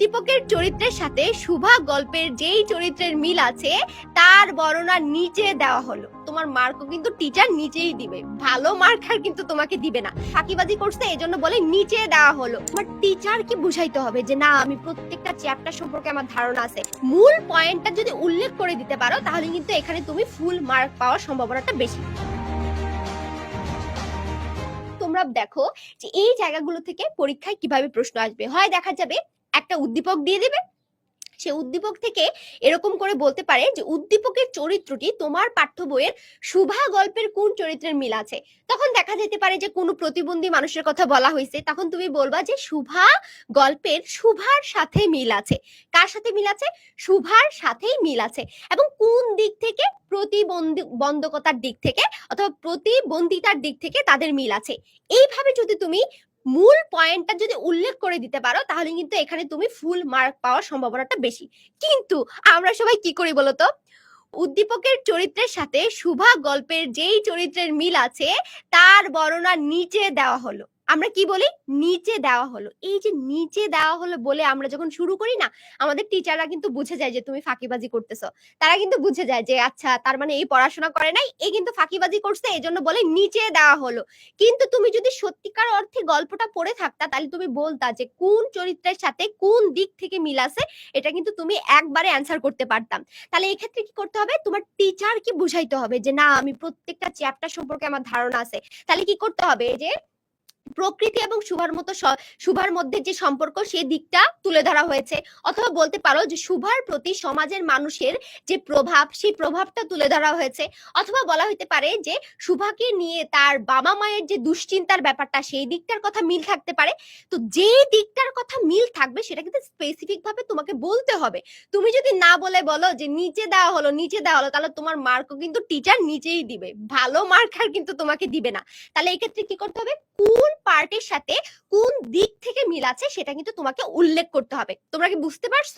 উদ্দীপকের চরিত্রের সাথে শুভা গল্পের যেই চরিত্রের মিল আছে, তার বর্ণনা নিচে দেওয়া হলো। তোমার মার্কও কিন্তু টিচার নিচেই দিবে। ভালো মার্ক আর কিন্তু তোমাকে দিবে না। ফাঁকিবাজি করছে এই জন্য বলে নিচে দেওয়া হলো। তোমার টিচার কি বুঝাইতে হবে যে, না, আমি প্রত্যেকটা চ্যাপ্টার সম্পর্কে আমার ধারণা আছে। মূল পয়েন্টটা যদি উল্লেখ করে দিতে পারো, তাহলে কিন্তু এখানে তুমি ফুল মার্ক পাওয়ার সম্ভাবনাটা বেশি। তোমরা দেখো যে, এই জায়গাগুলো থেকে পরীক্ষায় কীভাবে প্রশ্ন আসবে? হয় দেখা যাবে একটা উদ্দীপক দিয়ে দেবে। সে উদ্দীপক থেকে এরকম করে বলতে পারে যে, উদ্দীপকের চরিত্রটি তোমার পাঠ্য বইয়ের শুভা গল্পের কোন চরিত্রের মিল আছে? তখন দেখা যেতে পারে যে, কোনো প্রতিবন্ধী মানুষের কথা বলা হয়েছে। তখন তুমি বলবা যে, শুভা গল্পের শুভার সাথে মিল আছে। কার সাথে মিল আছে? শুভার সাথেই মিল আছে। এবং কোন দিক থেকে? প্রতিবন্ধী বন্ধকতার দিক থেকে অথবা প্রতিবন্ধিতার দিক থেকে তাদের মিল আছে। এইভাবে যদি তুমি মূল পয়েন্টটা যদি উল্লেখ করে দিতে পারো, তাহলে কিন্তু এখানে তুমি ফুল মার্ক পাওয়ার সম্ভাবনাটা বেশি। কিন্তু আমরা সবাই কি করি বলতো? উদ্দীপকের চরিত্রের সাথে শুভা গল্পের যেই চরিত্রের মিল আছে, তার বর্ণনা নিচে দেওয়া হলো। আমরা কি বলি? নিচে দেওয়া হলো। এই যে নিচে দেওয়া হলো বলে আমরা যখন শুরু করি না, আমাদের টিচাররা কিন্তু বুঝে যায় যে তুমি ফাঁকিবাজি করতেছো। তারা কিন্তু বুঝে যায় যে আচ্ছা তার মানে এই পড়াশোনা করে নাই এই কিন্তু ফাঁকিবাজি করছে এই জন্য বলে নিচে দেওয়া হলো। কিন্তু তুমি যদি সত্যিকার অর্থে গল্পটা পড়ে থাকতা, তাহলে তুমি বলতা যে, কোন চরিত্রের সাথে কোন দিক থেকে মিল আছে? এটা কিন্তু তুমি একবারে অ্যান্সার করতে পারতাম। তাহলে এই ক্ষেত্রে কি করতে হবে? তোমার টিচার কি বুঝাইতে হবে যে, না, আমি প্রত্যেকটা চ্যাপ্টার সম্পর্কে আমার ধারণা আছে। তাহলে কি করতে হবে যে প্রকৃতি এবং শুভার মতো স- শুভার মধ্যে যে সম্পর্ক সেই দিকটা তুলে ধরা হয়েছে। অথবা বলতে পারো যে শুভার প্রতি সমাজের মানুষের যে প্রভাব, সেই প্রভাবটা তুলে ধরা হয়েছে। অথবা বলা হতে পারে যে শুভাকে নিয়ে তার বাবা মায়ের যে দুশ্চিন্তার ব্যাপারটা, সেই দিকটার কথা মিল থাকতে পারে। তো যে দিকটার কথা মিল থাকবে, সেটা কিন্তু স্পেসিফিক ভাবে তোমাকে বলতে হবে। তুমি যদি না বলে বলো যে নিচে দেওয়া হলো, নিচে দেওয়া হলো, তাহলে তোমার মার্কও কিন্তু টিচার নিচেই দিবে। ভালো মার্ক আর কিন্তু তোমাকে দিবে না। তাহলে এক্ষেত্রে কি করতে হবে? কোন পার্টের সাথে কোন দিক থেকে মিল আছে সেটা কিন্তু তোমাকে উল্লেখ করতে হবে। তোমরা কি বুঝতে পারছ?